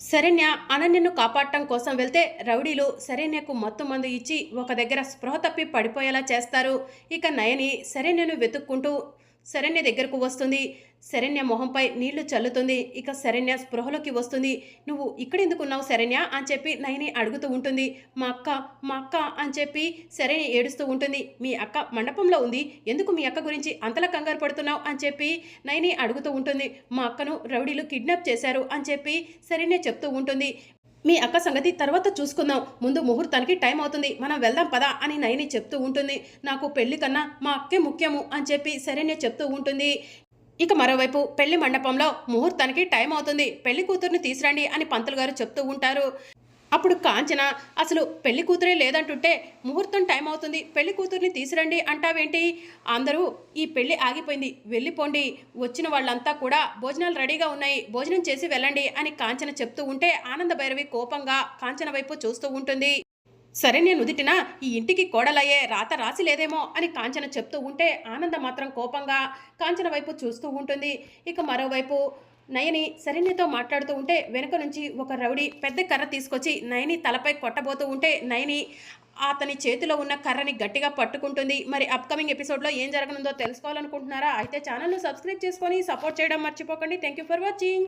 శరణ్య అనన్యను కాపాడటం కోసం వెళ్తే రౌడీలు శరణ్యకు మత్తు మందు ఇచ్చి ఒక దగ్గర స్పృహ తప్పి పడిపోయేలా చేస్తారు. ఇక నయని శరణ్యను వెతుక్కుంటూ శరణ్య దగ్గరకు వస్తుంది. శరణ్య మొహంపై నీళ్ళు చల్లుతుంది. ఇక శరణ్య స్పృహలోకి వస్తుంది. నువ్వు ఇక్కడెందుకున్నావు శరణ్య? అని చెప్పి నయని అడుగుతూ ఉంటుంది. మా అక్క మా అక్క అని చెప్పి శరణ్య ఏడుస్తూ ఉంటుంది. మీ అక్క మండపంలో ఉంది. ఎందుకు మీ అక్క గురించి అంతలా కంగారు పడుతున్నావు? అని చెప్పి నయని అడుగుతూ ఉంటుంది. మా అక్కను రౌడీలు కిడ్నాప్ చేశారు అని చెప్పి శరణ్య చెప్తూ ఉంటుంది. మీ అక్క సంగతి తర్వాత చూసుకుందాం. ముందు ముహూర్తానికి టైం అవుతుంది. మనం వెళ్దాం పదా అని నయని చెప్తూ ఉంటుంది. నాకు పెళ్ళి కన్నా మా అక్కే ముఖ్యము అని చెప్పి శరణ్య చెప్తూ ఉంటుంది. ఇక మరోవైపు పెళ్ళి మండపంలో ముహూర్తానికి టైం అవుతుంది. పెళ్ళి కూతుర్ని తీసురండి అని పంతులు గారు చెప్తూ ఉంటారు. అప్పుడు కాంచన అసలు పెళ్ళి కూతురే లేదంటుంటే ముహూర్తం టైం అవుతుంది పెళ్ళి కూతుర్ని తీసిరండి అంటావేంటి? అందరూ ఈ పెళ్ళి ఆగిపోయింది వెళ్ళిపోండి వచ్చిన వాళ్ళంతా కూడా భోజనాలు రెడీగా ఉన్నాయి భోజనం చేసి వెళ్ళండి అని కాంచన చెప్తూ ఉంటే ఆనంద భైరవి కోపంగా కాంచన వైపు చూస్తూ ఉంటుంది. సరే నేను ఉదిటినా ఈ ఇంటికి కోడలయ్యే రాత రాసి లేదేమో అని కాంచన చెప్తూ ఉంటే ఆనంద మాత్రం కోపంగా కాంచన వైపు చూస్తూ ఉంటుంది. ఇక మరోవైపు నయని శరణ్యతో మాట్లాడుతూ ఉంటే వెనుక నుంచి ఒక రౌడీ పెద్ద కర్ర తీసుకొచ్చి నయని తలపై కొట్టబోతూ ఉంటే నయని అతని చేతిలో ఉన్న కర్రని గట్టిగా పట్టుకుంటుంది. మరి అప్కమింగ్ ఎపిసోడ్లో ఏం జరగనుందో తెలుసుకోవాలనుకుంటున్నారా? అయితే ఛానల్ను సబ్స్క్రైబ్ చేసుకొని సపోర్ట్ చేయడం మర్చిపోకండి. Thank you for watching